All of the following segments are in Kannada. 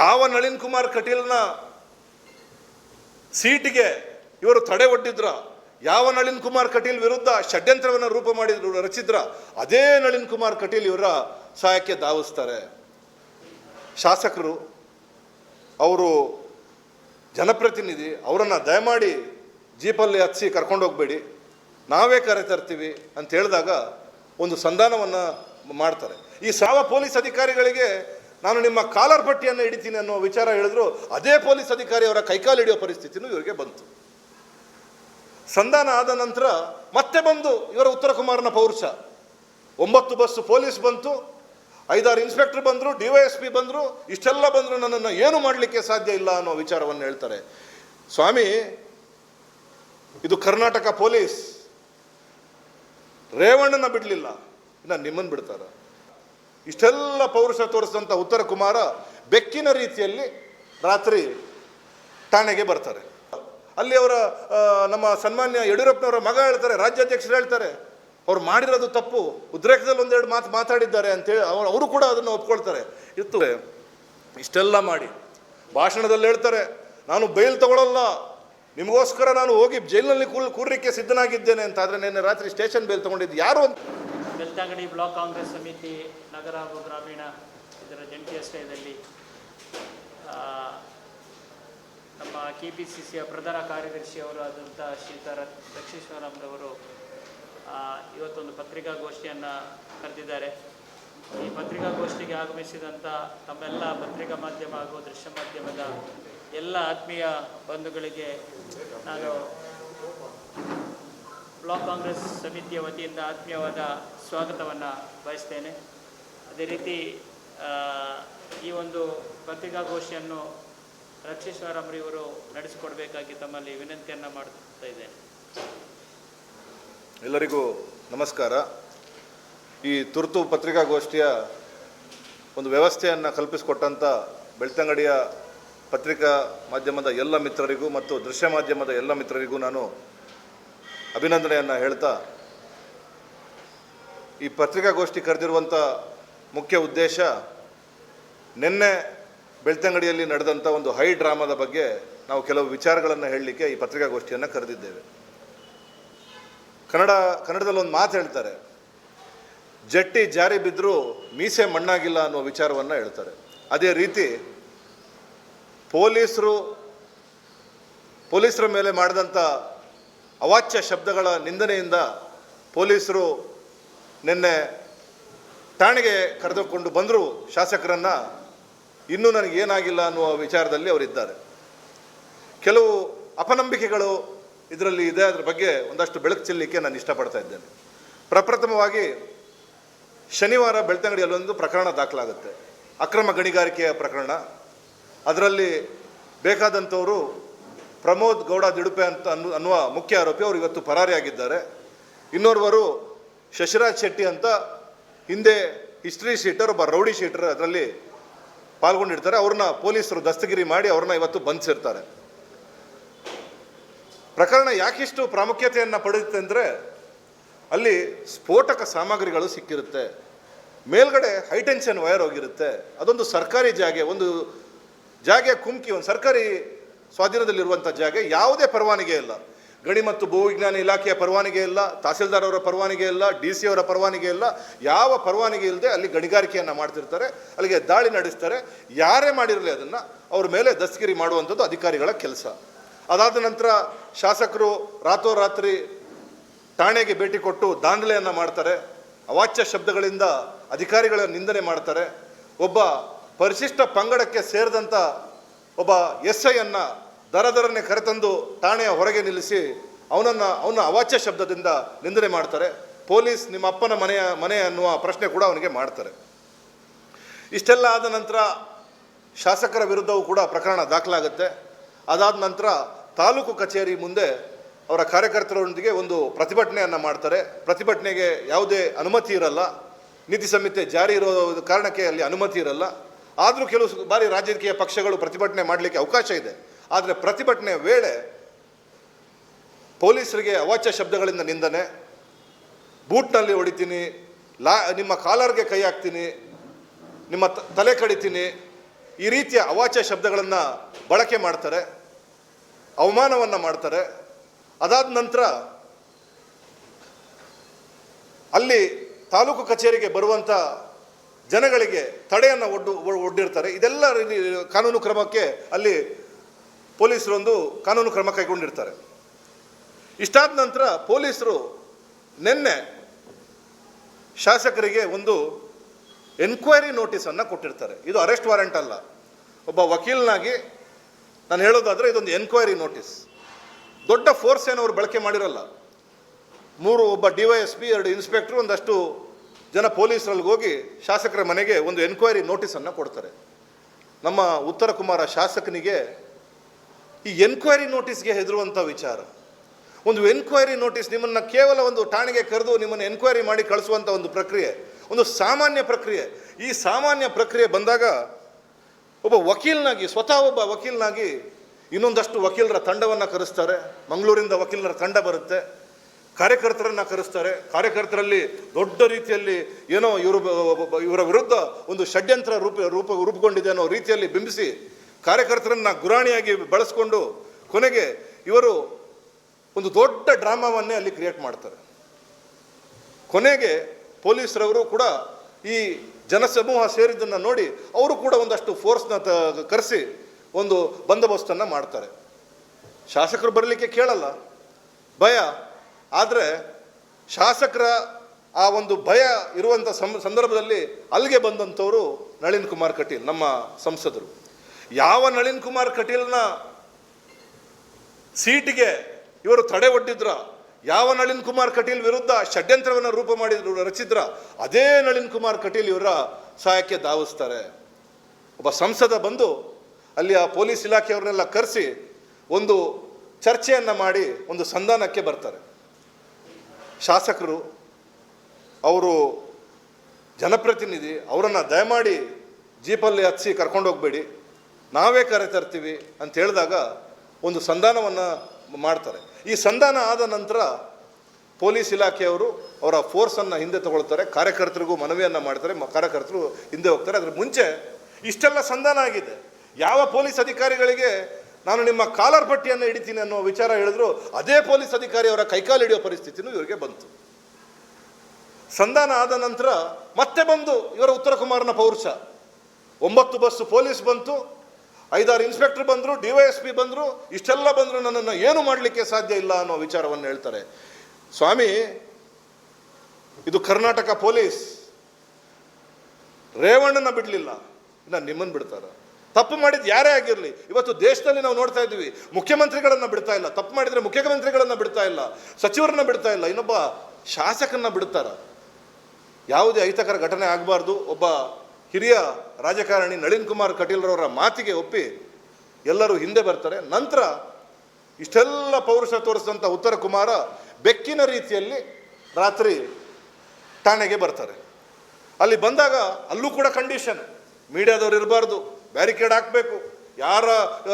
ಯಾವ ನಳಿನ್ ಕುಮಾರ್ ಕಟೀಲ್ನ ಸೀಟಿಗೆ ಇವರು ತಡೆ ಒಡ್ಡಿದ್ರ, ಯಾವ ನಳಿನ್ ಕುಮಾರ್ ಕಟೀಲ್ ವಿರುದ್ಧ ಷಡ್ಯಂತ್ರವನ್ನು ರೂಪ ಮಾಡಿದ್ರು ರಚಿದ್ರ, ಅದೇ ನಳಿನ್ ಕುಮಾರ್ ಕಟೀಲ್ ಇವರ ಸಹಾಯಕ್ಕೆ ಧಾವಿಸ್ತಾರೆ. ಶಾಸಕರು, ಅವರು ಜನಪ್ರತಿನಿಧಿ, ಅವರನ್ನು ದಯಮಾಡಿ ಜೀಪಲ್ಲಿ ಹತ್ಸಿ ಕರ್ಕೊಂಡು ಹೋಗ್ಬೇಡಿ, ನಾವೇ ಕರೆ ತರ್ತೀವಿ ಅಂತ ಹೇಳಿದಾಗ ಒಂದು ಸಂಧಾನವನ್ನು ಮಾಡ್ತಾರೆ. ಈ ಸಾವ ಪೊಲೀಸ್ ಅಧಿಕಾರಿಗಳಿಗೆ ನಾನು ನಿಮ್ಮ ಕಾಲರ್ ಪಟ್ಟಿಯನ್ನು ಹಿಡಿತೀನಿ ಅನ್ನೋ ವಿಚಾರ ಹೇಳಿದ್ರು, ಅದೇ ಪೊಲೀಸ್ ಅಧಿಕಾರಿ ಅವರ ಕೈಕಾಲು ಹಿಡಿಯೋ ಪರಿಸ್ಥಿತಿನೂ ಇವರಿಗೆ ಬಂತು. ಸಂಧಾನ ಆದ ನಂತರ ಮತ್ತೆ ಬಂದು ಇವರ ಉತ್ತರ ಕುಮಾರನ ಪೌರುಷ. ಒಂಬತ್ತು ಬಸ್ ಪೊಲೀಸ್ ಬಂತು, ಐದಾರು ಇನ್ಸ್ಪೆಕ್ಟರ್ ಬಂದರು, ಡಿ ವೈ ಎಸ್ ಪಿ ಬಂದರು, ಇಷ್ಟೆಲ್ಲ ಬಂದರು ನನ್ನನ್ನು ಏನು ಮಾಡಲಿಕ್ಕೆ ಸಾಧ್ಯ ಇಲ್ಲ ಅನ್ನೋ ವಿಚಾರವನ್ನು ಹೇಳ್ತಾರೆ. ಸ್ವಾಮಿ, ಇದು ಕರ್ನಾಟಕ ಪೊಲೀಸ್. ರೇವಣ್ಣನ ಬಿಡಲಿಲ್ಲ, ಇನ್ನು ನಿಮ್ಮನ್ನು ಬಿಡ್ತಾರ? ಇಷ್ಟೆಲ್ಲ ಪೌರುಷ ತೋರಿಸಿದಂಥ ಉತ್ತರ ಕುಮಾರ ಬೆಕ್ಕಿನ ರೀತಿಯಲ್ಲಿ ರಾತ್ರಿ ಠಾಣೆಗೆ ಬರ್ತಾರೆ. ಅಲ್ಲಿ ಅವರ ನಮ್ಮ ಸನ್ಮಾನ್ಯ ಯಡಿಯೂರಪ್ಪನವರ ಮಗ ಹೇಳ್ತಾರೆ, ರಾಜ್ಯಾಧ್ಯಕ್ಷರು ಹೇಳ್ತಾರೆ, ಅವ್ರು ಮಾಡಿರೋದು ತಪ್ಪು, ಉದ್ರೇಕದಲ್ಲಿ ಒಂದೆರಡು ಮಾತು ಮಾತಾಡಿದ್ದಾರೆ ಅಂತೇಳಿ ಅವರು ಅವರು ಕೂಡ ಅದನ್ನು ಒಪ್ಕೊಳ್ತಾರೆ. ಇತ್ತು. ಇಷ್ಟೆಲ್ಲ ಮಾಡಿ, ಭಾಷಣದಲ್ಲಿ ಹೇಳ್ತಾರೆ, ನಾನು ಬೈಲ್ ತಗೊಳ್ಳಲ್ಲ ನಿಮಗೋಸ್ಕರ ನಾನು ಹೋಗಿ ಜೈಲಿನಲ್ಲಿ ಕೂಲ್ ಕೂರಲಿಕ್ಕೆ ಸಿದ್ಧನಾಗಿದ್ದೇನೆ ಅಂತ, ಆದರೆ ನಿನ್ನೆ ರಾತ್ರಿ ಸ್ಟೇಷನ್ ಬೈಲ್ ತಗೊಂಡಿದ್ದು ಯಾರು ಅಂತ ಬೆಳ್ತಂಗಡಿ ಬ್ಲಾಕ್ ಕಾಂಗ್ರೆಸ್ ಸಮಿತಿ, ನಗರ ಹಾಗೂ ಗ್ರಾಮೀಣ ಇದರ ಜಂಟಿ ಆಶ್ರಯದಲ್ಲಿ ನಮ್ಮ ಕೆ ಪಿ ಸಿ ಸಿಯ ಪ್ರಧಾನ ಕಾರ್ಯದರ್ಶಿಯವರು ಆದಂಥ ಶ್ರೀಯುತ ರ- ಲಕ್ಷ್ಮೀಶ್ವರಂರವರು ಇವತ್ತೊಂದು ಪತ್ರಿಕಾಗೋಷ್ಠಿಯನ್ನು ಕರೆದಿದ್ದಾರೆ. ಈ ಪತ್ರಿಕಾಗೋಷ್ಠಿಗೆ ಆಗಮಿಸಿದಂಥ ತಮ್ಮೆಲ್ಲ ಪತ್ರಿಕಾ ಮಾಧ್ಯಮ ಹಾಗೂ ದೃಶ್ಯ ಮಾಧ್ಯಮದ ಎಲ್ಲ ಆತ್ಮೀಯ ಬಂಧುಗಳಿಗೆ ನಾನು ಬ್ಲಾಕ್ ಕಾಂಗ್ರೆಸ್ ಸಮಿತಿಯ ವತಿಯಿಂದ ಆತ್ಮೀಯವಾದ ಸ್ವಾಗತವನ್ನು ಬಯಸ್ತೇನೆ. ಅದೇ ರೀತಿ ಈ ಒಂದು ಪತ್ರಿಕಾಗೋಷ್ಠಿಯನ್ನು ರಕ್ಷೇಶ್ವರಮ್ರಿಯವರು ನಡೆಸಿಕೊಡಬೇಕಾಗಿ ತಮ್ಮಲ್ಲಿ ವಿನಂತಿಯನ್ನು ಮಾಡ್ತಾ ಇದ್ದೇನೆ. ಎಲ್ಲರಿಗೂ ನಮಸ್ಕಾರ. ಈ ತುರ್ತು ಪತ್ರಿಕಾಗೋಷ್ಠಿಯ ಒಂದು ವ್ಯವಸ್ಥೆಯನ್ನು ಕಲ್ಪಿಸಿಕೊಟ್ಟಂಥ ಬೆಳ್ತಂಗಡಿಯ ಪತ್ರಿಕಾ ಮಾಧ್ಯಮದ ಎಲ್ಲ ಮಿತ್ರರಿಗೂ ಮತ್ತು ದೃಶ್ಯ ಮಾಧ್ಯಮದ ಎಲ್ಲ ಮಿತ್ರರಿಗೂ ನಾನು ಅಭಿನಂದನೆಯನ್ನು ಹೇಳ್ತಾ ಈ ಪತ್ರಿಕಾಗೋಷ್ಠಿ ಕರೆದಿರುವಂಥ ಮುಖ್ಯ ಉದ್ದೇಶ ನಿನ್ನೆ ಬೆಳ್ತಂಗಡಿಯಲ್ಲಿ ನಡೆದಂಥ ಒಂದು ಹೈ ಡ್ರಾಮಾದ ಬಗ್ಗೆ ನಾವು ಕೆಲವು ವಿಚಾರಗಳನ್ನು ಹೇಳಲಿಕ್ಕೆ ಈ ಪತ್ರಿಕಾಗೋಷ್ಠಿಯನ್ನು ಕರೆದಿದ್ದೇವೆ. ಕನ್ನಡ, ಕನ್ನಡದಲ್ಲಿ ಒಂದು ಮಾತು ಹೇಳ್ತಾರೆ, ಜಟ್ಟಿ ಜಾರಿ ಬಿದ್ದರೂ ಮೀಸೆ ಮಣ್ಣಾಗಿಲ್ಲ ಅನ್ನೋ ವಿಚಾರವನ್ನು ಹೇಳ್ತಾರೆ. ಅದೇ ರೀತಿ ಪೊಲೀಸರು, ಪೊಲೀಸರ ಮೇಲೆ ಮಾಡಿದಂಥ ಅವಾಚ್ಯ ಶಬ್ದಗಳ ನಿಂದನೆಯಿಂದ ಪೊಲೀಸರು ನಿನ್ನೆ ಠಾಣೆಗೆ ಕರೆದುಕೊಂಡು ಬಂದರು ಶಾಸಕರನ್ನು ಇನ್ನೂ ನನಗೇನಾಗಿಲ್ಲ ಅನ್ನುವ ವಿಚಾರದಲ್ಲಿ ಅವರಿದ್ದಾರೆ. ಕೆಲವು ಅಪನಂಬಿಕೆಗಳು ಇದರಲ್ಲಿ ಇದೆ, ಅದರ ಬಗ್ಗೆ ಒಂದಷ್ಟು ಬೆಳಕು ಚೆಲ್ಲಲಿಕ್ಕೆ ನಾನು ಇಷ್ಟಪಡ್ತಾ ಇದ್ದೇನೆ. ಪ್ರಪ್ರಥಮವಾಗಿ ಶನಿವಾರ ಬೆಳ್ತಂಗಡಿಯಲ್ಲಿ ಒಂದು ಪ್ರಕರಣ ದಾಖಲಾಗುತ್ತೆ. ಅಕ್ರಮ ಗಣಿಗಾರಿಕೆಯ ಪ್ರಕರಣ. ಅದರಲ್ಲಿ ಬೇಕಾದಂಥವರು ಪ್ರಮೋದ್ ಗೌಡ ದಿಡುಪೆ ಅಂತ ಅನ್ನು, ಅನ್ನುವ ಮುಖ್ಯ ಆರೋಪಿ ಅವರು ಇವತ್ತು ಪರಾರಿಯಾಗಿದ್ದಾರೆ ಇನ್ನೋರ್ವರು ಶಶಿರಾಜ್ ಶೆಟ್ಟಿ ಅಂತ ಹಿಂದೆ ಹಿಸ್ಟ್ರಿ ಶೀಟರ್, ಒಬ್ಬ ರೌಡಿ ಶೀಟರ್ ಅದರಲ್ಲಿ ಪಾಲ್ಗೊಂಡಿರ್ತಾರೆ. ಅವ್ರನ್ನ ಪೊಲೀಸರು ದಸ್ತಗಿರಿ ಮಾಡಿ ಅವ್ರನ್ನ ಇವತ್ತು ಬಂಧಿಸಿರ್ತಾರೆ. ಪ್ರಕರಣ ಯಾಕಿಷ್ಟು ಪ್ರಾಮುಖ್ಯತೆಯನ್ನು ಪಡೆಯುತ್ತೆ ಅಂದರೆ, ಅಲ್ಲಿ ಸ್ಫೋಟಕ ಸಾಮಗ್ರಿಗಳು ಸಿಕ್ಕಿರುತ್ತೆ. ಮೇಲ್ಗಡೆ ಹೈಟೆನ್ಷನ್ ವೈರ್ ಹೋಗಿರುತ್ತೆ. ಅದೊಂದು ಸರ್ಕಾರಿ ಜಾಗೆ, ಒಂದು ಜಾಗೆ ಕುಮ್ಕಿ ಒಂದು ಸರ್ಕಾರಿ ಸ್ವಾಧೀನದಲ್ಲಿರುವಂಥ ಜಾಗ ಯಾವುದೇ ಪರವಾನಿಗೆ ಇಲ್ಲ. ಗಣಿ ಮತ್ತು ಭೂವಿಜ್ಞಾನ ಇಲಾಖೆಯ ಪರವಾನಿಗೆ ಇಲ್ಲ, ತಹಸೀಲ್ದಾರ್ ಅವರ ಪರವಾನಿಗೆ ಇಲ್ಲ, ಡಿ ಸಿ ಅವರ ಪರವಾನಿಗೆ ಇಲ್ಲ. ಯಾವ ಪರವಾನಿಗೆ ಇಲ್ಲದೆ ಅಲ್ಲಿ ಗಣಿಗಾರಿಕೆಯನ್ನು ಮಾಡ್ತಿರ್ತಾರೆ, ಅಲ್ಲಿಗೆ ದಾಳಿ ನಡೆಸ್ತಾರೆ. ಯಾರೇ ಮಾಡಿರಲಿ ಅದನ್ನು ಅವ್ರ ಮೇಲೆ ದಸ್ತಗಿರಿ ಮಾಡುವಂಥದ್ದು ಅಧಿಕಾರಿಗಳ ಕೆಲಸ. ಅದಾದ ನಂತರ ಶಾಸಕರು ರಾತ್ರೋರಾತ್ರಿ ಠಾಣೆಗೆ ಭೇಟಿ ಕೊಟ್ಟು ದಾಂಧಲೆಯನ್ನು ಮಾಡ್ತಾರೆ. ಅವಾಚ್ಯ ಶಬ್ದಗಳಿಂದ ಅಧಿಕಾರಿಗಳ ನಿಂದನೆ ಮಾಡ್ತಾರೆ. ಒಬ್ಬ ಪರಿಶಿಷ್ಟ ಪಂಗಡಕ್ಕೆ ಸೇರಿದಂಥ ಒಬ್ಬ ಎಸ್ ಐಯನ್ನು ದರ ದರನೆ ಕರೆತಂದು ಠಾಣೆಯ ಹೊರಗೆ ನಿಲ್ಲಿಸಿ ಅವನನ್ನು, ಅವನ ಅವಾಚ್ಯ ಶಬ್ದದಿಂದ ನಿಂದನೆ ಮಾಡ್ತಾರೆ. ಪೊಲೀಸ್ ನಿಮ್ಮ ಅಪ್ಪನ ಮನೆಯ, ಮನೆ ಅನ್ನುವ ಪ್ರಶ್ನೆ ಕೂಡ ಅವನಿಗೆ ಮಾಡ್ತಾರೆ. ಇಷ್ಟೆಲ್ಲ ಆದ ನಂತರ ಶಾಸಕರ ವಿರುದ್ಧವೂ ಕೂಡ ಪ್ರಕರಣ ದಾಖಲಾಗುತ್ತೆ. ಅದಾದ ನಂತರ ತಾಲೂಕು ಕಚೇರಿ ಮುಂದೆ ಅವರ ಕಾರ್ಯಕರ್ತರೊಂದಿಗೆ ಒಂದು ಪ್ರತಿಭಟನೆಯನ್ನು ಮಾಡ್ತಾರೆ. ಪ್ರತಿಭಟನೆಗೆ ಯಾವುದೇ ಅನುಮತಿ ಇರಲ್ಲ. ನೀತಿ ಸಂಹಿತೆ ಜಾರಿ ಇರೋ ಕಾರಣಕ್ಕೆ ಅಲ್ಲಿ ಅನುಮತಿ ಇರಲ್ಲ. ಆದರೂ ಕೆಲವು ಬಾರಿ ರಾಜಕೀಯ ಪಕ್ಷಗಳು ಪ್ರತಿಭಟನೆ ಮಾಡಲಿಕ್ಕೆ ಅವಕಾಶ ಇದೆ. ಆದರೆ ಪ್ರತಿಭಟನೆ ವೇಳೆ ಪೊಲೀಸರಿಗೆ ಅವಾಚ್ಯ ಶಬ್ದಗಳಿಂದ ನಿಂದನೆ, ಬೂಟ್ನಲ್ಲಿ ಹೊಡಿತೀನಿ, ಲಾ, ನಿಮ್ಮ ಕಾಲರ್ಗೆ ಕೈ ಹಾಕ್ತೀನಿ, ನಿಮ್ಮ ತಲೆ ಕಡಿತೀನಿ, ಈ ರೀತಿಯ ಅವಾಚ್ಯ ಶಬ್ದಗಳನ್ನು ಬಳಕೆ ಮಾಡ್ತಾರೆ, ಅವಮಾನವನ್ನು ಮಾಡ್ತಾರೆ. ಅದಾದ ನಂತರ ಅಲ್ಲಿ ತಾಲೂಕು ಕಚೇರಿಗೆ ಬರುವಂಥ ಜನಗಳಿಗೆ ತಡೆಯನ್ನು ಒಡ್ಡು ಒಡ್ಡಿರ್ತಾರೆ. ಇದೆಲ್ಲ ಕಾನೂನು ಕ್ರಮಕ್ಕೆ ಅಲ್ಲಿ ಪೊಲೀಸರೊಂದು ಕಾನೂನು ಕ್ರಮ ಕೈಗೊಂಡಿರ್ತಾರೆ. ಇಷ್ಟಾದ ನಂತರ ಪೊಲೀಸರು ನಿನ್ನೆ ಶಾಸಕರಿಗೆ ಒಂದು ಎನ್ಕ್ವೈರಿ ನೋಟಿಸನ್ನು ಕೊಟ್ಟಿರ್ತಾರೆ. ಇದು ಅರೆಸ್ಟ್ ವಾರೆಂಟ್ ಅಲ್ಲ. ಒಬ್ಬ ವಕೀಲನಾಗಿ ನಾನು ಹೇಳೋದಾದರೆ ಇದೊಂದು ಎನ್ಕ್ವೈರಿ ನೋಟಿಸ್. ದೊಡ್ಡ ಫೋರ್ಸ್ ಏನು ಅವರು ಬಳಕೆ ಮಾಡಿರಲ್ಲ. ಮೂರು ಒಬ್ಬ ಡಿ ವೈ ಎಸ್ ಪಿ, ಎರಡು ಇನ್ಸ್ಪೆಕ್ಟ್ರು, ಒಂದಷ್ಟು ಜನ ಪೊಲೀಸರಲ್ಲಿ ಹೋಗಿ ಶಾಸಕರ ಮನೆಗೆ ಒಂದು ಎನ್ಕ್ವೈರಿ ನೋಟಿಸನ್ನು ಕೊಡ್ತಾರೆ. ನಮ್ಮ ಉತ್ತರ ಕುಮಾರ ಶಾಸಕನಿಗೆ ಈ ಎನ್ಕ್ವೈರಿ ನೋಟಿಸ್ಗೆ ಹೆದರುವಂಥ ವಿಚಾರ. ಒಂದು ಎನ್ಕ್ವೈರಿ ನೋಟಿಸ್ ನಿಮ್ಮನ್ನು ಕೇವಲ ಒಂದು ಠಾಣೆಗೆ ಕರೆದು ನಿಮ್ಮನ್ನು ಎನ್ಕ್ವೈರಿ ಮಾಡಿ ಕಳಿಸುವಂಥ ಒಂದು ಪ್ರಕ್ರಿಯೆ, ಒಂದು ಸಾಮಾನ್ಯ ಪ್ರಕ್ರಿಯೆ. ಈ ಸಾಮಾನ್ಯ ಪ್ರಕ್ರಿಯೆ ಬಂದಾಗ ಒಬ್ಬ ವಕೀಲ್ನಾಗಿ, ಸ್ವತಃ ಒಬ್ಬ ವಕೀಲ್ನಾಗಿ ಇನ್ನೊಂದಷ್ಟು ವಕೀಲರ ತಂಡವನ್ನು ಕರೆಸ್ತಾರೆ. ಮಂಗಳೂರಿಂದ ವಕೀಲರ ತಂಡ ಬರುತ್ತೆ. ಕಾರ್ಯಕರ್ತರನ್ನು ಕರೆಸ್ತಾರೆ. ಕಾರ್ಯಕರ್ತರಲ್ಲಿ ದೊಡ್ಡ ರೀತಿಯಲ್ಲಿ ಏನೋ ಇವರು ಇವರ ವಿರುದ್ಧ ಒಂದು ಷಡ್ಯಂತ್ರ ರೂಪ ರೂಪ, ರೂಪುಗೊಂಡಿದೆ ಅನ್ನೋ ರೀತಿಯಲ್ಲಿ ಬಿಂಬಿಸಿ ಕಾರ್ಯಕರ್ತರನ್ನ ಗುರಾಣಿಯಾಗಿ ಬಳಸ್ಕೊಂಡು ಕೊನೆಗೆ ಇವರು ಒಂದು ದೊಡ್ಡ ಡ್ರಾಮಾವನ್ನೇ ಅಲ್ಲಿ ಕ್ರಿಯೇಟ್ ಮಾಡ್ತಾರೆ. ಕೊನೆಗೆ ಪೊಲೀಸರವರು ಕೂಡ ಈ ಜನಸಮೂಹ ಸೇರಿದ್ದನ್ನು ನೋಡಿ ಅವರು ಕೂಡ ಒಂದಷ್ಟು ಫೋರ್ಸ್ನ ತ ಕರೆಸಿ ಒಂದು ಬಂದೋಬಸ್ತನ್ನು ಮಾಡ್ತಾರೆ. ಶಾಸಕರು ಬರಲಿಕ್ಕೆ ಕೇಳಲ್ಲ. ಭಯ. ಆದರೆ ಶಾಸಕರ ಆ ಒಂದು ಭಯ ಇರುವಂಥ ಸಂದರ್ಭದಲ್ಲಿ ಅಲ್ಲಿಗೆ ಬಂದಂಥವರು ನಳಿನ್ ಕುಮಾರ್ ಕಟೀಲ್, ನಮ್ಮ ಸಂಸದರು. ಯಾವ ನಳಿನ್ ಕುಮಾರ್ ಕಟೀಲ್ನ ಸೀಟಿಗೆ ಇವರು ತಡೆ ಒಡ್ಡಿದ್ರ, ಯಾವ ನಳಿನ್ ಕುಮಾರ್ ಕಟೀಲ್ ವಿರುದ್ಧ ಷಡ್ಯಂತ್ರವನ್ನು ರೂಪ ಮಾಡಿದ್ರು, ರಚಿದ್ರ, ಅದೇ ನಳಿನ್ ಕುಮಾರ್ ಕಟೀಲ್ ಇವರ ಸಹಾಯಕ್ಕೆ ಧಾವಿಸ್ತಾರೆ. ಒಬ್ಬ ಸಂಸದ ಬಂದು ಅಲ್ಲಿ ಆ ಪೊಲೀಸ್ ಇಲಾಖೆಯವ್ರನ್ನೆಲ್ಲ ಕರೆಸಿ ಒಂದು ಚರ್ಚೆಯನ್ನು ಮಾಡಿ ಒಂದು ಸಂಧಾನಕ್ಕೆ ಬರ್ತಾರೆ. ಶಾಸಕರು, ಅವರು ಜನಪ್ರತಿನಿಧಿ, ಅವರನ್ನು ದಯಮಾಡಿ ಜೀಪಲ್ಲಿ ಹಚ್ಚಿ ಕರ್ಕೊಂಡು ಹೋಗಬೇಡಿ ನಾವೇ ಕರೆ ತರ್ತೀವಿ ಅಂತ ಹೇಳಿದಾಗ ಒಂದು ಸಂಧಾನವನ್ನು ಮಾಡ್ತಾರೆ. ಈ ಸಂಧಾನ ಆದ ನಂತರ ಪೊಲೀಸ್ ಇಲಾಖೆಯವರು ಅವರ ಫೋರ್ಸನ್ನು ಹಿಂದೆ ತಗೊಳ್ತಾರೆ, ಕಾರ್ಯಕರ್ತರಿಗೂ ಮನವಿಯನ್ನು ಮಾಡ್ತಾರೆ ಕಾರ್ಯಕರ್ತರು ಹಿಂದೆ ಹೋಗ್ತಾರೆ. ಅದ್ರ ಮುಂಚೆ ಇಷ್ಟೆಲ್ಲ ಸಂಧಾನ ಆಗಿದೆ. ಯಾವ ಪೊಲೀಸ್ ಅಧಿಕಾರಿಗಳಿಗೆ ನಾನು ನಿಮ್ಮ ಕಾಲರ್ ಪಟ್ಟಿಯನ್ನು ಹಿಡಿತೀನಿ ಅನ್ನೋ ವಿಚಾರ ಹೇಳಿದ್ರು, ಅದೇ ಪೊಲೀಸ್ ಅಧಿಕಾರಿ ಅವರ ಕೈಕಾಲು ಹಿಡಿಯೋ ಪರಿಸ್ಥಿತಿನೂ ಇವರಿಗೆ ಬಂತು. ಸಂಧಾನ ಆದ ನಂತರ ಮತ್ತೆ ಬಂದು ಇವರ ಉತ್ತರ ಕುಮಾರನ ಪೌರುಷ. ಒಂಬತ್ತು ಬಸ್ಸು ಪೊಲೀಸ್ ಬಂತು. ಐದಾರು ಇನ್ಸ್ಪೆಕ್ಟರ್ ಬಂದರು, ಡಿ ವೈ ಎಸ್ ಪಿ ಬಂದರು, ಇಷ್ಟೆಲ್ಲ ಬಂದರು ನನ್ನನ್ನು ಏನು ಮಾಡಲಿಕ್ಕೆ ಸಾಧ್ಯ ಇಲ್ಲ ಅನ್ನೋ ವಿಚಾರವನ್ನು ಹೇಳ್ತಾರೆ. ಸ್ವಾಮಿ, ಇದು ಕರ್ನಾಟಕ ಪೊಲೀಸ್. ರೇವಣ್ಣನ ಬಿಡಲಿಲ್ಲ. ಇನ್ನು ನಿಮ್ಮನ್ನು ಬಿಡ್ತಾರೆ. ತಪ್ಪು ಮಾಡಿದ್ದು ಯಾರೇ ಆಗಿರಲಿ, ಇವತ್ತು ದೇಶದಲ್ಲಿ ನಾವು ನೋಡ್ತಾ ಇದ್ದೀವಿ, ಮುಖ್ಯಮಂತ್ರಿಗಳನ್ನು ಬಿಡ್ತಾ ಇಲ್ಲ. ತಪ್ಪು ಮಾಡಿದರೆ ಮುಖ್ಯಮಂತ್ರಿಗಳನ್ನು ಬಿಡ್ತಾ ಇಲ್ಲ, ಸಚಿವರನ್ನ ಬಿಡ್ತಾ ಇಲ್ಲ, ಇನ್ನೊಬ್ಬ ಶಾಸಕನ್ನ ಬಿಡ್ತಾರ. ಯಾವುದೇ ಅಹಿತಕರ ಘಟನೆ ಆಗಬಾರ್ದು, ಒಬ್ಬ ಹಿರಿಯ ರಾಜಕಾರಣಿ ನಳಿನ್ ಕುಮಾರ್ ಕಟೀಲ್ರವರ ಮಾತಿಗೆ ಒಪ್ಪಿ ಎಲ್ಲರೂ ಹಿಂದೆ ಬರ್ತಾರೆ. ನಂತರ ಇಷ್ಟೆಲ್ಲ ಪೌರುಷ ತೋರಿಸಿದಂಥ ಉತ್ತರ ಕುಮಾರ ಬೆಕ್ಕಿನ ರೀತಿಯಲ್ಲಿ ರಾತ್ರಿ ಠಾಣೆಗೆ ಬರ್ತಾರೆ. ಅಲ್ಲಿ ಬಂದಾಗ ಅಲ್ಲೂ ಕೂಡ ಕಂಡೀಷನ್ ಮೀಡಿಯಾದವ್ರು ಇರಬಾರ್ದು. ಬ್ಯಾರಿಕೇಡ್ ಹಾಕಬೇಕು. ಯಾರ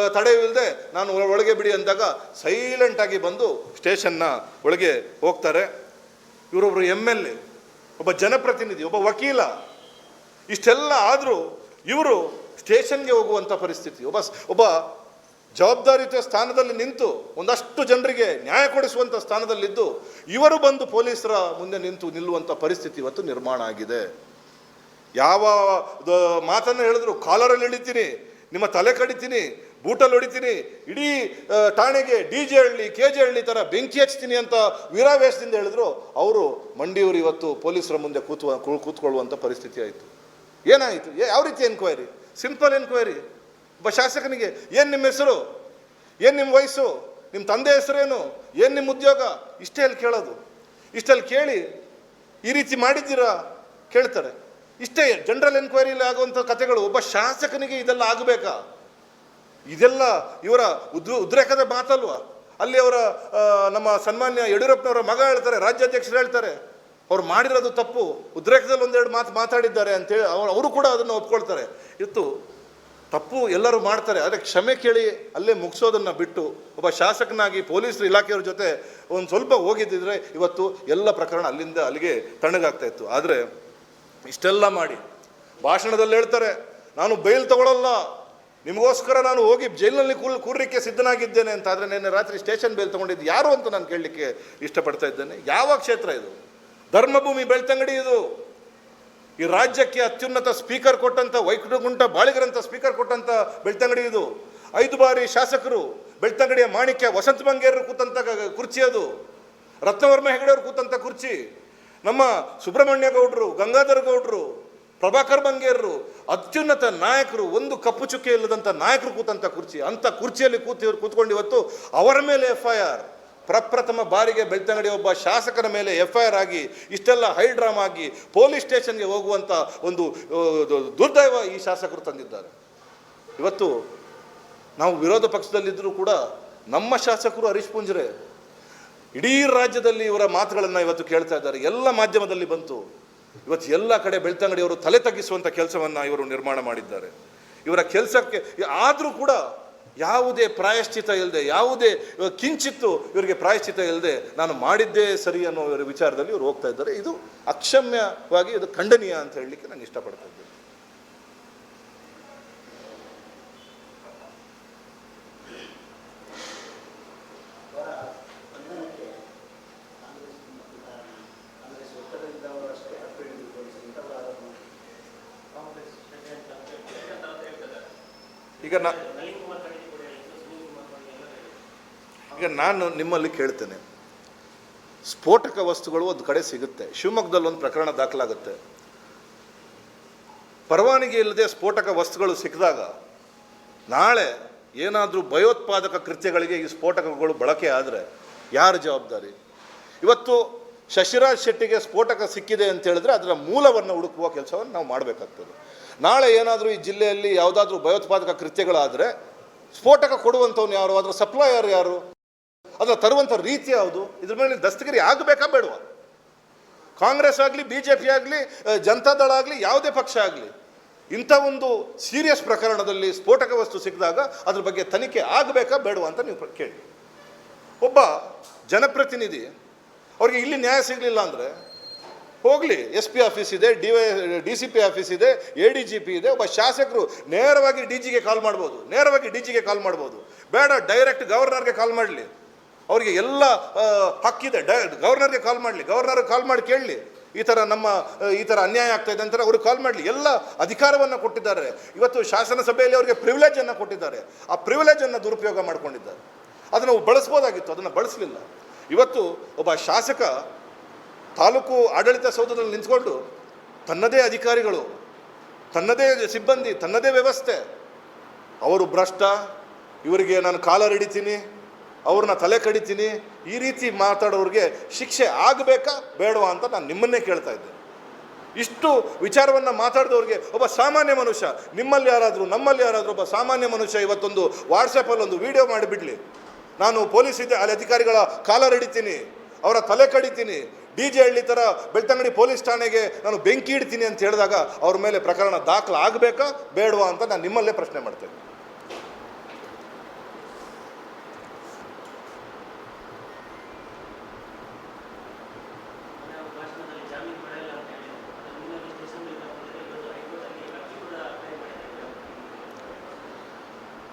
ತಡೆಯಿಲ್ಲದೆ ನಾನು ಒಳ- ಒಳಗೆ ಬಿಡಿ ಅಂದಾಗ ಸೈಲೆಂಟಾಗಿ ಬಂದು ಸ್ಟೇಷನ್ನ ಒಳಗೆ ಹೋಗ್ತಾರೆ. ಇವರೊಬ್ಬರು ಎಂ ಎಲ್ ಎ ಒಬ್ಬ ಜನಪ್ರತಿನಿಧಿ, ಒಬ್ಬ ವಕೀಲ. ಇಷ್ಟೆಲ್ಲ ಆದರೂ ಇವರು ಸ್ಟೇಷನ್ಗೆ ಹೋಗುವಂಥ ಪರಿಸ್ಥಿತಿ. ಒಬ್ಬ ಒಬ್ಬ ಜವಾಬ್ದಾರಿಯುತ ಸ್ಥಾನದಲ್ಲಿ ನಿಂತು ಒಂದಷ್ಟು ಜನರಿಗೆ ನ್ಯಾಯ ಕೊಡಿಸುವಂಥ ಸ್ಥಾನದಲ್ಲಿದ್ದು ಇವರು ಬಂದು ಪೊಲೀಸರ ಮುಂದೆ ನಿಂತು ನಿಲ್ಲುವಂಥ ಪರಿಸ್ಥಿತಿ ಇವತ್ತು ನಿರ್ಮಾಣ ಆಗಿದೆ. ಯಾವ ಮಾತನ್ನು ಹೇಳಿದ್ರು, ಕಾಲರಲ್ಲಿ ಹಿಡಿತೀನಿ ನಿಮ್ಮ ತಲೆ ಕಡಿತೀನಿ, ಬೂಟಲ್ಲಿ ಹೊಡಿತೀನಿ, ಇಡೀ ಠಾಣೆಗೆ D J Halli, K J Halli ಥರ ಬೆಂಕಿ ಹಚ್ತೀನಿ ಅಂತ ವೀರಾವೇಶದಿಂದ ಹೇಳಿದ್ರು, ಅವರು ಮಂಡಿಯವರು ಇವತ್ತು ಪೊಲೀಸರ ಮುಂದೆ ಕೂತು ಕೂತ್ಕೊಳ್ಳುವಂಥ ಪರಿಸ್ಥಿತಿ ಆಯಿತು. ಏನಾಯಿತು? ಯಾವ ರೀತಿ ಎನ್ಕ್ವೈರಿ ಸಿಂಪಲ್ ಎನ್ಕ್ವೈರಿ ಒಬ್ಬ ಶಾಸಕನಿಗೆ, ಏನು ನಿಮ್ಮ ಹೆಸರು? ಏನು ನಿಮ್ಮ ವಯಸ್ಸು? ನಿಮ್ಮ ತಂದೆ ಹೆಸರೇನು ಏನು? ನಿಮ್ಮ ಉದ್ಯೋಗ? ಇಷ್ಟೇ ಅಲ್ಲಿ ಕೇಳೋದು. ಇಷ್ಟಲ್ಲಿ ಕೇಳಿ, ಈ ರೀತಿ ಮಾಡಿದ್ದೀರಾ? ಕೇಳ್ತಾರೆ. ಇಷ್ಟೇ ಜನರಲ್ ಎನ್ಕ್ವೈರಿಯಲ್ಲಿ ಆಗುವಂಥ ಕಥೆಗಳು, ಒಬ್ಬ ಶಾಸಕನಿಗೆ ಇದೆಲ್ಲ ಆಗಬೇಕಾ? ಇದೆಲ್ಲ ಇವರ ಉದ್, ಉದ್ರೇಕದ ಮಾತಲ್ವ? ಅಲ್ಲಿ ಅವರ ನಮ್ಮ ಸನ್ಮಾನ್ಯ ಯಡಿಯೂರಪ್ಪನವರ ಮಗ ಹೇಳ್ತಾರೆ, ರಾಜ್ಯಾಧ್ಯಕ್ಷರು ಹೇಳ್ತಾರೆ. ಅವ್ರು ಮಾಡಿರೋದು ತಪ್ಪು. ಉದ್ರೇಕದಲ್ಲಿ ಒಂದೆರಡು ಮಾತು ಮಾತಾಡಿದ್ದಾರೆ ಅಂತೇಳಿ ಅವ್ರು ಅವರು ಕೂಡ ಅದನ್ನು ಒಪ್ಕೊಳ್ತಾರೆ. ಇತ್ತು. ತಪ್ಪು ಎಲ್ಲರೂ ಮಾಡ್ತಾರೆ. ಆದರೆ ಕ್ಷಮೆ ಕೇಳಿ ಅಲ್ಲೇ ಮುಗಿಸೋದನ್ನು ಬಿಟ್ಟು ಒಬ್ಬ ಶಾಸಕನಾಗಿ ಪೊಲೀಸ್ ಇಲಾಖೆಯವ್ರ ಜೊತೆ ಒಂದು ಸ್ವಲ್ಪ ಹೋಗಿದ್ದಿದ್ರೆ ಇವತ್ತು ಎಲ್ಲ ಪ್ರಕರಣ ಅಲ್ಲಿಂದ ಅಲ್ಲಿಗೆ ತಣ್ಣಗಾಗ್ತಾ ಇತ್ತು. ಆದರೆ ಇಷ್ಟೆಲ್ಲ ಮಾಡಿ. ಭಾಷಣದಲ್ಲಿ ಹೇಳ್ತಾರೆ, ನಾನು ಬೈಲ್ ತಗೊಳ್ಳಲ್ಲ ನಿಮಗೋಸ್ಕರ ನಾನು ಹೋಗಿ ಜೈಲಿನಲ್ಲಿ ಕೂಲ್ ಕೂರಲಿಕ್ಕೆ ಸಿದ್ಧನಾಗಿದ್ದೇನೆ ಅಂತ. ಆದರೆ ನಿನ್ನೆ ರಾತ್ರಿ ಸ್ಟೇಷನ್ ಬೇಲ್ ತೊಗೊಂಡಿದ್ದು ಯಾರು ಅಂತ ನಾನು ಕೇಳಲಿಕ್ಕೆ ಇಷ್ಟಪಡ್ತಾ ಇದ್ದೇನೆ. ಯಾವ ಕ್ಷೇತ್ರ ಇದು? ಧರ್ಮಭೂಮಿ ಬೆಳ್ತಂಗಡಿ ಇದು. ಈ ರಾಜ್ಯಕ್ಕೆ ಅತ್ಯುನ್ನತ ಸ್ಪೀಕರ್ ಕೊಟ್ಟಂತ ವೈಕುಂಠ ಬಾಳಿಗರಂತ ಸ್ಪೀಕರ್ ಕೊಟ್ಟಂತ ಬೆಳ್ತಂಗಡಿ ಇದು. ಐದು ಬಾರಿ ಶಾಸಕರು ಬೆಳ್ತಂಗಡಿಯ ಮಾಣಿಕ್ಯ ವಸಂತ ಬಂಗೇರರು ಕೂತಂತ ಗ- ಕುರ್ಚಿ ಅದು. ರತ್ನವರ್ಮ ಹೆಗಡೆಯವರು ಕೂತಂತ ಕುರ್ಚಿ. ನಮ್ಮ ಸುಬ್ರಹ್ಮಣ್ಯ ಗೌಡರು, ಗಂಗಾಧರ ಗೌಡರು, ಪ್ರಭಾಕರ್ ಬಂಗೇರರು ಅತ್ಯುನ್ನತ ನಾಯಕರು, ಒಂದು ಕಪ್ಪು ಚುಕ್ಕೆ ಇಲ್ಲದಂಥ ನಾಯಕರು ಕೂತಂಥ ಕುರ್ಚಿ. ಅಂಥ ಕುರ್ಚಿಯಲ್ಲಿ ಕೂತಿ ಕೂತ್ಕೊಂಡು ಇವತ್ತು ಅವರ ಮೇಲೆ ಎಫ್ ಐ ಆರ್ ಪ್ರಪ್ರಥಮ ಬಾರಿಗೆ ಬೆಳ್ತಂಗಡಿ ಒಬ್ಬ ಶಾಸಕರ ಮೇಲೆ ಎಫ್ ಐ ಆರ್ ಆಗಿ, ಇಷ್ಟೆಲ್ಲ ಹೈ ಡ್ರಾಮಾ ಆಗಿ ಪೊಲೀಸ್ ಸ್ಟೇಷನ್ಗೆ ಹೋಗುವಂಥ ಒಂದು ದುರ್ದೈವ ಈ ಶಾಸಕರು ತಂದಿದ್ದಾರೆ. ಇವತ್ತು ನಾವು ವಿರೋಧ ಪಕ್ಷದಲ್ಲಿದ್ದರೂ ಕೂಡ ನಮ್ಮ ಶಾಸಕರು ಹರೀಶ್ ಪುಂಜ್ರೆ, ಇಡೀ ರಾಜ್ಯದಲ್ಲಿ ಇವರ ಮಾತುಗಳನ್ನು ಇವತ್ತು ಕೇಳ್ತಾ ಇದ್ದಾರೆ. ಎಲ್ಲ ಮಾಧ್ಯಮದಲ್ಲಿ ಬಂತು. ಇವತ್ತು ಎಲ್ಲ ಕಡೆ ಬೆಳ್ತಂಗಡಿಯವರು ತಲೆ ತಗ್ಗಿಸುವಂಥ ಕೆಲಸವನ್ನು ಇವರು ನಿರ್ಮಾಣ ಮಾಡಿದ್ದಾರೆ. ಇವರ ಕೆಲಸಕ್ಕೆ, ಆದರೂ ಕೂಡ ಯಾವುದೇ ಪ್ರಾಯಶ್ಚಿತ ಇಲ್ಲದೆ ಯಾವುದೇ ಕಿಂಚಿತ್ತು ಇವರಿಗೆ ಪ್ರಾಯಶ್ಚಿತ ಇಲ್ಲದೆ ನಾನು ಮಾಡಿದ್ದೇ ಸರಿ ಅನ್ನೋ ವಿಚಾರದಲ್ಲಿ ಇವರು ಹೋಗ್ತಾ ಇದ್ದಾರೆ. ಇದು ಅಕ್ಷಮ್ಯವಾಗಿ ಇದು ಖಂಡನೀಯ ಅಂತ ಹೇಳಲಿಕ್ಕೆ ನಾನು ಇಷ್ಟಪಡ್ತಾ ಇದ್ದೇನೆ. ಈಗ ನಾ ಈಗ ನಾನು ನಿಮ್ಮಲ್ಲಿ ಕೇಳ್ತೇನೆ. ಸ್ಫೋಟಕ ವಸ್ತುಗಳು ಒಂದು ಕಡೆ ಸಿಗುತ್ತೆ. ಶಿವಮೊಗ್ಗದಲ್ಲಿ ಒಂದು ಪ್ರಕರಣ ದಾಖಲಾಗುತ್ತೆ. ಪರವಾನಗಿ ಇಲ್ಲದೆ ಸ್ಫೋಟಕ ವಸ್ತುಗಳು ಸಿಕ್ಕಿದಾಗ ನಾಳೆ ಏನಾದರೂ ಭಯೋತ್ಪಾದಕ ಕೃತ್ಯಗಳಿಗೆ ಈ ಸ್ಫೋಟಕಗಳು ಬಳಕೆ ಆದರೆ ಯಾರ ಜವಾಬ್ದಾರಿ? ಇವತ್ತು ಶಶಿರಾಜ್ ಶೆಟ್ಟಿಗೆ ಸ್ಫೋಟಕ ಸಿಕ್ಕಿದೆ ಅಂತ ಹೇಳಿದ್ರೆ ಅದರ ಮೂಲವನ್ನು ಹುಡುಕುವ ಕೆಲಸವನ್ನು ನಾವು ಮಾಡಬೇಕಾಗ್ತದೆ. ನಾಳೆ ಏನಾದರೂ ಈ ಜಿಲ್ಲೆಯಲ್ಲಿ ಯಾವುದಾದ್ರೂ ಭಯೋತ್ಪಾದಕ ಕೃತ್ಯಗಳಾದರೆ ಸ್ಫೋಟಕ ಕೊಡುವಂಥವ್ನು ಯಾರು? ಅದರ ಸಪ್ಲೈಯರ್ ಯಾರು? ಅದರ ತರುವಂಥ ರೀತಿ ಯಾವುದು? ಇದ್ರ ಮೇಲೆ ದಸ್ತಗಿರಿ ಆಗಬೇಕಾ ಬೇಡವಾ? ಕಾಂಗ್ರೆಸ್ ಆಗಲಿ ಬಿ ಜೆ ಪಿ ಆಗಲಿ ಜನತಾದಳ ಆಗಲಿ, ಯಾವುದೇ ಪಕ್ಷ ಆಗಲಿ, ಇಂಥ ಒಂದು ಸೀರಿಯಸ್ ಪ್ರಕರಣದಲ್ಲಿ ಸ್ಫೋಟಕ ವಸ್ತು ಸಿಕ್ಕಿದಾಗ ಅದ್ರ ಬಗ್ಗೆ ತನಿಖೆ ಆಗಬೇಕಾ ಬೇಡವಾ ಅಂತ ನೀವು ಕೇಳಿ. ಒಬ್ಬ ಜನಪ್ರತಿನಿಧಿ, ಅವ್ರಿಗೆ ಇಲ್ಲಿ ನ್ಯಾಯ ಸಿಗಲಿಲ್ಲ ಅಂದರೆ, ಹೋಗಲಿ, ಎಸ್ ಪಿ ಆಫೀಸ್ ಇದೆ, D Y, D C P office ಇದೆ, ಎ ಡಿ ಜಿ ಪಿ ಇದೆ, ಒಬ್ಬ ಶಾಸಕರು ನೇರವಾಗಿ ಡಿ ಜಿಗೆ ಕಾಲ್ ಮಾಡ್ಬೋದು, ನೇರವಾಗಿ ಡಿ ಜಿಗೆ ಕಾಲ್ ಮಾಡ್ಬೋದು, ಬೇಡ, ಡೈರೆಕ್ಟ್ ಗವರ್ನರ್ಗೆ ಕಾಲ್ ಮಾಡಲಿ. ಅವರಿಗೆ ಎಲ್ಲ ಹಕ್ಕಿದೆ. ಡೈ, ಗವರ್ನರ್ಗೆ ಕಾಲ್ ಮಾಡಲಿ, ಗವರ್ನರ್ ಕಾಲ್ ಮಾಡಿ ಕೇಳಲಿ. ಈ ಥರ ನಮ್ಮ, ಈ ಥರ ಅನ್ಯಾಯ ಆಗ್ತಾ ಇದೆ ಅಂತಾರೆ ಅವ್ರಿಗೆ ಕಾಲ್ ಮಾಡಲಿ. ಎಲ್ಲ ಅಧಿಕಾರವನ್ನು ಕೊಟ್ಟಿದ್ದಾರೆ. ಇವತ್ತು ಶಾಸನ ಸಭೆಯಲ್ಲಿ ಅವರಿಗೆ ಪ್ರಿವಿಲೇಜನ್ನು ಕೊಟ್ಟಿದ್ದಾರೆ. ಆ ಪ್ರಿವಿಲೇಜನ್ನು ದುರುಪಯೋಗ ಮಾಡ್ಕೊಂಡಿದ್ದಾರೆ. ಅದನ್ನು ಬಳಸ್ಬೋದಾಗಿತ್ತು, ಅದನ್ನು ಬಳಸಲಿಲ್ಲ. ಇವತ್ತು ಒಬ್ಬ ಶಾಸಕ ತಾಲೂಕು ಆಡಳಿತ ಸೌಧದಲ್ಲಿ ನಿಂತ್ಕೊಂಡು ತನ್ನದೇ ಅಧಿಕಾರಿಗಳು, ತನ್ನದೇ ಸಿಬ್ಬಂದಿ, ತನ್ನದೇ ವ್ಯವಸ್ಥೆ, ಅವರು ಭ್ರಷ್ಟ, ಇವರಿಗೆ ನಾನು ಕಾಲರ್ ಹಿಡಿತೀನಿ ಅವ್ರನ್ನ ತಲೆ ಕಡಿತೀನಿ, ಈ ರೀತಿ ಮಾತಾಡೋರಿಗೆ ಶಿಕ್ಷೆ ಆಗಬೇಕಾ, ಬೇಡವಾ ಅಂತ ನಾನು ನಿಮ್ಮನ್ನೇ ಕೇಳ್ತಾ ಇದ್ದೆ. ಇಷ್ಟು ವಿಚಾರವನ್ನು ಮಾತಾಡಿದವ್ರಿಗೆ ಒಬ್ಬ ಸಾಮಾನ್ಯ ಮನುಷ್ಯ, ನಿಮ್ಮಲ್ಲಿ ಯಾರಾದರೂ, ನಮ್ಮಲ್ಲಿ ಯಾರಾದರೂ ಒಬ್ಬ ಸಾಮಾನ್ಯ ಮನುಷ್ಯ ಇವತ್ತೊಂದು ವಾಟ್ಸಪ್ಪಲ್ಲಿ ಒಂದು ವಿಡಿಯೋ ಮಾಡಿಬಿಡಲಿ. ನಾನು ಪೊಲೀಸ್ ಇದ್ದೆ ಅಲ್ಲಿ ಅಧಿಕಾರಿಗಳ ಕಾಲರ್ ಹಿಡಿತೀನಿ, ಅವರ ತಲೆ ಕಡಿತೀನಿ, ಡಿ ಜೆ ಹಳ್ಳಿ ಥರ ಬೆಳ್ತಂಗಡಿ ಪೊಲೀಸ್ ಠಾಣೆಗೆ ನಾನು ಬೆಂಕಿ ಇಡ್ತೀನಿ ಅಂತ ಹೇಳಿದಾಗ ಅವ್ರ ಮೇಲೆ ಪ್ರಕರಣ ದಾಖಲಾಗಬೇಕಾ, ಬೇಡವಾ ಅಂತ ನಾನು ನಿಮ್ಮಲ್ಲೇ ಪ್ರಶ್ನೆ ಮಾಡ್ತೇನೆ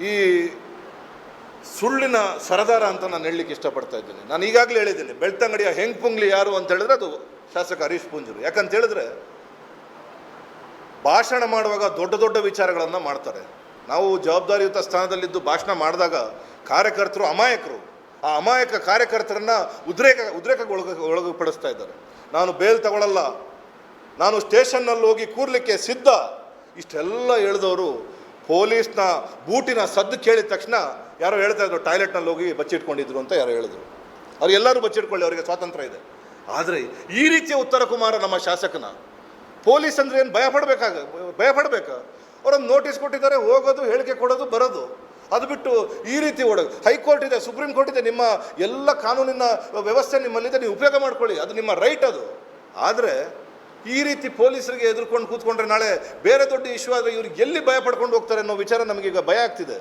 ಈ ಸುಳ್ಳಿನ ಸರದಾರ ಅಂತ ನಾನು ಹೇಳಲಿಕ್ಕೆ ಇಷ್ಟಪಡ್ತಾ ಇದ್ದೀನಿ. ನಾನು ಈಗಾಗಲೇ ಹೇಳಿದ್ದೀನಿ, ಬೆಳ್ತಂಗಡಿಯ ಹೆಂಗ್ ಪುಂಗ್ಲಿ ಯಾರು ಅಂತ ಹೇಳಿದ್ರೆ ಅದು ಶಾಸಕ ಹರೀಶ್ ಪುಂಜರು. ಯಾಕಂತ ಹೇಳಿದ್ರೆ, ಭಾಷಣ ಮಾಡುವಾಗ ದೊಡ್ಡ ದೊಡ್ಡ ವಿಚಾರಗಳನ್ನು ಮಾಡ್ತಾರೆ. ನಾವು ಜವಾಬ್ದಾರಿಯುತ ಸ್ಥಾನದಲ್ಲಿದ್ದು ಭಾಷಣ ಮಾಡಿದಾಗ ಕಾರ್ಯಕರ್ತರು ಅಮಾಯಕರು. ಆ ಅಮಾಯಕ ಕಾರ್ಯಕರ್ತರನ್ನ ಉದ್ರೇಕ, ಉದ್ರೇಕಕ್ಕೆ ಒಳಗ ಇದ್ದಾರೆ. ನಾನು ಬೇಲ್ ತಗೊಳ್ಳಲ್ಲ ನಾನು ಸ್ಟೇಷನ್ನಲ್ಲಿ ಹೋಗಿ ಕೂರ್ಲಿಕ್ಕೆ ಸಿದ್ಧ. ಇಷ್ಟೆಲ್ಲ ಹೇಳಿದವರು ಪೊಲೀಸ್ನ ಬೂಟಿನ ಸದ್ದು ಕೇಳಿದ ತಕ್ಷಣ ಯಾರೋ ಹೇಳ್ತಾ ಇದ್ರು, ಟಾಯ್ಲೆಟ್ನಲ್ಲಿ ಹೋಗಿ ಬಚ್ಚಿಟ್ಕೊಂಡಿದ್ರು ಅಂತ ಯಾರೋ ಹೇಳಿದ್ರು. ಅವ್ರು ಎಲ್ಲರೂ ಬಚ್ಚಿಟ್ಕೊಳ್ಳಿ ಅವರಿಗೆ ಸ್ವಾತಂತ್ರ್ಯ ಇದೆ. ಆದರೆ ಈ ರೀತಿಯ ಉತ್ತರ ಕುಮಾರ ನಮ್ಮ ಶಾಸಕನ, ಪೊಲೀಸ್ ಅಂದ್ರೆ ಏನು ಭಯ ಪಡಬೇಕಾಗ, ಭಯ ಪಡಬೇಕಾ? ನೋಟಿಸ್ ಕೊಟ್ಟಿದ್ದಾರೆ, ಹೋಗೋದು, ಹೇಳಿಕೆ ಕೊಡೋದು, ಬರೋದು. ಅದು ಬಿಟ್ಟು ಈ ರೀತಿ ಓಡೋದು ಹೈಕೋರ್ಟ್ ಇದೆ, ಸುಪ್ರೀಂ ಕೋರ್ಟ್ ಇದೆ, ನಿಮ್ಮ ಎಲ್ಲ ಕಾನೂನಿನ ವ್ಯವಸ್ಥೆ ನಿಮ್ಮಲ್ಲಿದೆ, ನೀವು ಉಪಯೋಗ ಮಾಡ್ಕೊಳ್ಳಿ, ಅದು ನಿಮ್ಮ ರೈಟ್ ಅದು. ಆದರೆ ಈ ರೀತಿ ಪೊಲೀಸರಿಗೆ ಎದುರ್ಕೊಂಡು ಕೂತ್ಕೊಂಡ್ರೆ ನಾಳೆ ಬೇರೆ ದೊಡ್ಡ ಇಶ್ಯೂ ಆದರೆ ಇವ್ರಿಗೆ ಎಲ್ಲಿ ಭಯ ಪಡ್ಕೊಂಡು ಹೋಗ್ತಾರೆ ಅನ್ನೋ ವಿಚಾರ ನಮಗೀಗ ಭಯ ಆಗ್ತಿದೆ.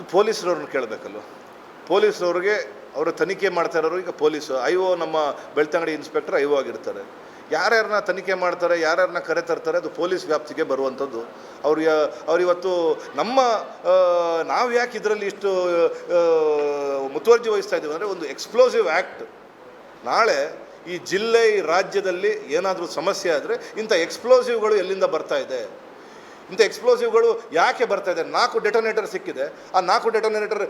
ಅದು ಪೊಲೀಸರವ್ರನ್ನ ಕೇಳಬೇಕಲ್ವ? ಪೊಲೀಸರವ್ರಿಗೆ ಅವರು ತನಿಖೆ ಮಾಡ್ತಾ ಇರೋರು ಈಗ ಪೊಲೀಸು. ಐ ಒ ನಮ್ಮ ಬೆಳ್ತಂಗಡಿ ಇನ್ಸ್ಪೆಕ್ಟರ್ ಐ ಒ ಆಗಿರ್ತಾರೆ. ಯಾರ್ಯಾರನ್ನ ತನಿಖೆ ಮಾಡ್ತಾರೆ, ಯಾರ್ಯಾರನ್ನ ಕರೆ ತರ್ತಾರೆ ಅದು ಪೊಲೀಸ್ ವ್ಯಾಪ್ತಿಗೆ ಬರುವಂಥದ್ದು. ಅವ್ರು ಅವರಿವತ್ತು ನಮ್ಮ ನಾವು ಯಾಕೆ ಇದರಲ್ಲಿ ಇಷ್ಟು ಮುತುವರ್ಜಿ ವಹಿಸ್ತಾ ಇದ್ದೀವಿ ಅಂದರೆ ಒಂದು ಎಕ್ಸ್ಪ್ಲೋಸಿವ್ ಆ್ಯಕ್ಟ್ ನಾಳೆ ಈ ಜಿಲ್ಲೆ ರಾಜ್ಯದಲ್ಲಿ ಏನಾದರೂ ಸಮಸ್ಯೆ ಆದರೆ ಇಂಥ ಎಕ್ಸ್ಪ್ಲೋಸಿವ್ಗಳು ಎಲ್ಲಿಂದ ಬರ್ತಾ ಇದೆ? ಇಂಥ ಎಕ್ಸ್ಪ್ಲೋಸಿವ್ಗಳು ಯಾಕೆ ಬರ್ತಾ ಇದೆ? ನಾಲ್ಕು ಡೆಟೋನೇಟರ್ ಸಿಕ್ಕಿದೆ. ಆ ನಾಲ್ಕು ಡೆಟೋನೇಟರ್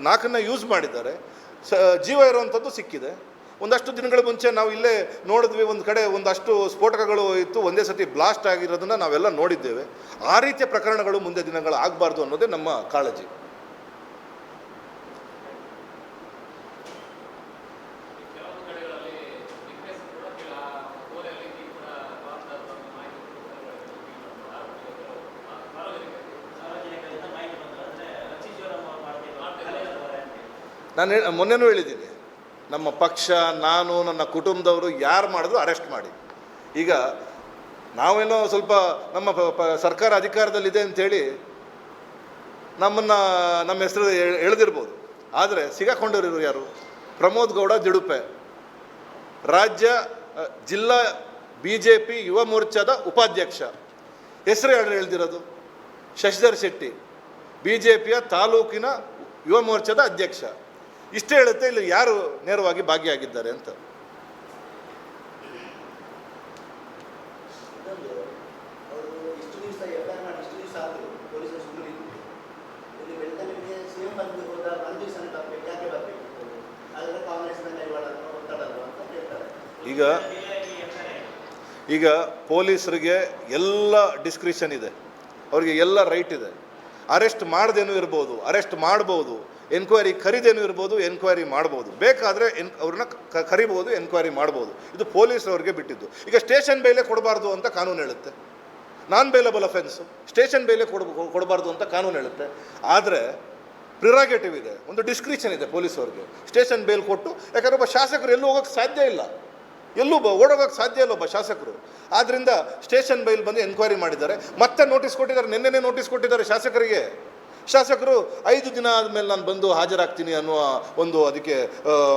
ನಾಲ್ಕನ್ನ ಯೂಸ್ ಮಾಡಿದ್ದಾರೆ. ಸ, ಜೀವ ಇರುವಂಥದ್ದು ಸಿಕ್ಕಿದೆ. ಒಂದಷ್ಟು ದಿನಗಳ ಮುಂಚೆ ನಾವು ಇಲ್ಲೇ ನೋಡಿದ್ವಿ, ಒಂದು ಕಡೆ ಒಂದಷ್ಟು ಸ್ಫೋಟಕಗಳು ಇತ್ತು, ಒಂದೇ ಸತಿ ಬ್ಲಾಸ್ಟ್ ಆಗಿರೋದನ್ನು ನಾವೆಲ್ಲ ನೋಡಿದ್ದೇವೆ. ಆ ರೀತಿಯ ಪ್ರಕರಣಗಳು ಮುಂದೆ ದಿನಗಳು ಆಗಬಾರ್ದು ಅನ್ನೋದೇ ನಮ್ಮ ಕಾಳಜಿ. ನಾನು ಮೊನ್ನೆನೂ ಹೇಳಿದ್ದೀನಿ. ನಮ್ಮ ಪಕ್ಷ, ನಾನು, ನನ್ನ ಕುಟುಂಬದವರು ಯಾರು ಮಾಡಿದ್ರು ಅರೆಸ್ಟ್ ಮಾಡಿ. ಈಗ ನಾವೇನೋ ಸ್ವಲ್ಪ ನಮ್ಮ ಸರ್ಕಾರ ಅಧಿಕಾರದಲ್ಲಿದೆ ಅಂಥೇಳಿ ನಮ್ಮನ್ನು, ನಮ್ಮ ಹೆಸರು ಎಳೆದಿರ್ಬೋದು. ಆದರೆ ಸಿಗಾಕೊಂಡಿರೋರು ಯಾರು? ಪ್ರಮೋದ್ ಗೌಡ, ದಿಡುಪೆ. ರಾಜ್ಯ ಜಿಲ್ಲಾ ಬಿ ಜೆ ಪಿ ಯುವ ಮೋರ್ಚಾದ ಉಪಾಧ್ಯಕ್ಷ. ಹೆಸರು ಯಾರು ಎಳೆದಿರೋದು ಶಶಿಧರ್ ಶೆಟ್ಟಿ. ಬಿ ಜೆ ಪಿಯ ತಾಲೂಕಿನ ಯುವ ಮೋರ್ಚಾದ ಅಧ್ಯಕ್ಷ. ಇಷ್ಟೇ ಹೇಳುತ್ತೆ ಇಲ್ಲಿ ಯಾರು ನೇರವಾಗಿ ಭಾಗಿಯಾಗಿದ್ದಾರೆ ಅಂತ? ಈಗ ಈಗ ಪೊಲೀಸರಿಗೆ ಎಲ್ಲ ಡಿಸ್ಕ್ರಿಷನ್ ಇದೆ. ಅವರಿಗೆ ಎಲ್ಲ ರೈಟ್ ಇದೆ. ಅರೆಸ್ಟ್ ಮಾಡ್ದೇನೂ ಇರ್ಬೋದು ಅರೆಸ್ಟ್ ಮಾಡ್ಬೋದು. ಎನ್ಕ್ವೈರಿ ಖರೀದೇನು ಇರ್ಬೋದು, ಎನ್ಕ್ವೈರಿ ಮಾಡ್ಬೋದು. ಬೇಕಾದರೆ ಎನ್ ಅವ್ರನ್ನ ಕರಿಬೋದು ಎನ್ಕ್ವೈರಿ ಮಾಡ್ಬೋದು. ಇದು ಪೊಲೀಸರವ್ರಿಗೆ ಬಿಟ್ಟಿದ್ದು. ಈಗ ಸ್ಟೇಷನ್ ಬೇಲೆ ಕೊಡಬಾರ್ದು ಅಂತ ಕಾನೂನು ಹೇಳುತ್ತೆ. ನಾನ್ ಬೇಲಬಲ್ ಅಫೆನ್ಸು ಸ್ಟೇಷನ್ ಬೇಲೆ ಕೊಡ ಕೊಡಬಾರ್ದು ಅಂತ ಕಾನೂನು ಹೇಳುತ್ತೆ. ಆದರೆ ಪ್ರಿರಾಗೇಟಿವ್ ಇದೆ, ಒಂದು ಡಿಸ್ಕ್ರಿಷನ್ ಇದೆ ಪೊಲೀಸವ್ರಿಗೆ ಸ್ಟೇಷನ್ ಬೇಲ್ ಕೊಟ್ಟು, ಯಾಕಂದ್ರೆ ಒಬ್ಬ ಶಾಸಕರು ಎಲ್ಲೂ ಹೋಗೋಕ್ಕೆ ಸಾಧ್ಯ ಇಲ್ಲ. ಎಲ್ಲೂ ಬ ಓಡೋಗೋಕ್ಕೆ ಸಾಧ್ಯ ಇಲ್ಲ ಒಬ್ಬ ಶಾಸಕರು. ಆದ್ದರಿಂದ ಸ್ಟೇಷನ್ ಬೈಲ್ ಬಂದು ಎನ್ಕ್ವೈರಿ ಮಾಡಿದ್ದಾರೆ. ಮತ್ತೆ ನೋಟಿಸ್ ಕೊಟ್ಟಿದ್ದಾರೆ, ನಿನ್ನೆನೇ ನೋಟಿಸ್ ಕೊಟ್ಟಿದ್ದಾರೆ ಶಾಸಕರಿಗೆ. ಶಾಸಕರು ಐದು ದಿನ ಆದಮೇಲೆ ನಾನು ಬಂದು ಹಾಜರಾಗ್ತೀನಿ ಅನ್ನುವ ಒಂದು ಅದಕ್ಕೆ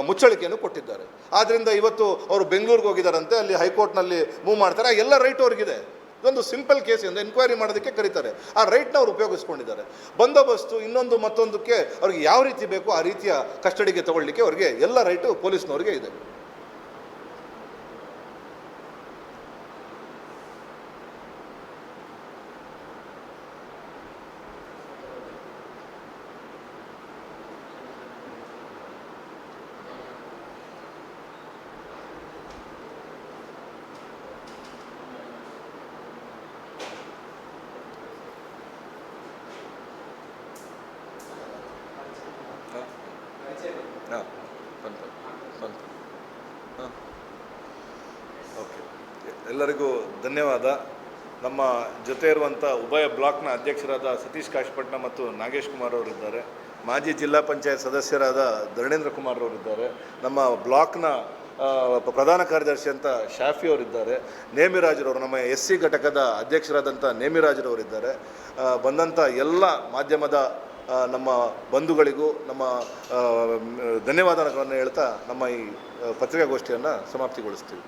ಮುಚ್ಚಳಿಕೆಯನ್ನು ಕೊಟ್ಟಿದ್ದಾರೆ. ಆದ್ದರಿಂದ ಇವತ್ತು ಅವರು ಬೆಂಗಳೂರಿಗೆ ಹೋಗಿದ್ದಾರಂತೆ ಅಲ್ಲಿ ಹೈಕೋರ್ಟ್ನಲ್ಲಿ ಮೂವ್ ಮಾಡ್ತಾರೆ. ಎಲ್ಲ ರೈಟ್ ಅವ್ರಿಗಿದೆ. ಇದೊಂದು ಸಿಂಪಲ್ ಕೇಸ್ ಎಂದು ಎನ್ಕ್ವೈರಿ ಮಾಡೋದಕ್ಕೆ ಕರೀತಾರೆ. ಆ ರೈಟ್ನ ಅವ್ರು ಉಪಯೋಗಿಸ್ಕೊಂಡಿದ್ದಾರೆ. ಬಂದೋಬಸ್ತು ಇನ್ನೊಂದು ಮತ್ತೊಂದಕ್ಕೆ ಅವ್ರಿಗೆ ಯಾವ ರೀತಿ ಬೇಕೋ ಆ ರೀತಿಯ ಕಸ್ಟಡಿಗೆ ತಗೊಳ್ಳಿಕ್ಕೆ ಅವ್ರಿಗೆ ಎಲ್ಲ ರೈಟು ಪೊಲೀಸ್ನವ್ರಿಗೆ ಇದೆ. ಹಾಂ, ಬಂತು ಬಂತು. ಹಾಂ. ಓಕೆ. ಎಲ್ಲರಿಗೂ ಧನ್ಯವಾದ. ನಮ್ಮ ಜೊತೆ ಇರುವಂಥ ಉಭಯ ಬ್ಲಾಕ್ನ ಅಧ್ಯಕ್ಷರಾದ ಸತೀಶ್ ಕಾಶ್ಪಟ್ನ ಮತ್ತು ನಾಗೇಶ್ ಕುಮಾರ್ ಅವರಿದ್ದಾರೆ. ಮಾಜಿ ಜಿಲ್ಲಾ ಪಂಚಾಯತ್ ಸದಸ್ಯರಾದ ಧರಣೇಂದ್ರ ಕುಮಾರ್ ಅವರಿದ್ದಾರೆ. ನಮ್ಮ ಬ್ಲಾಕ್ನ ಪ್ರಧಾನ ಕಾರ್ಯದರ್ಶಿ ಅಂತ ಶಾಫಿ ಅವರಿದ್ದಾರೆ. ನೇಮಿರಾಜರವರು ನಮ್ಮ ಎಸ್ ಸಿ ಘಟಕದ ಅಧ್ಯಕ್ಷರಾದಂಥ ನೇಮಿರಾಜರವರಿದ್ದಾರೆ ಬಂದಂಥ ಎಲ್ಲ ಮಾಧ್ಯಮದ ನಮ್ಮ ಬಂಧುಗಳಿಗೂ ನಮ್ಮ ಧನ್ಯವಾದಗಳನ್ನು ಹೇಳ್ತಾ ನಮ್ಮ ಈ ಪತ್ರಿಕಾಗೋಷ್ಠಿಯನ್ನು ಸಮಾಪ್ತಿಗೊಳಿಸ್ತೀವಿ.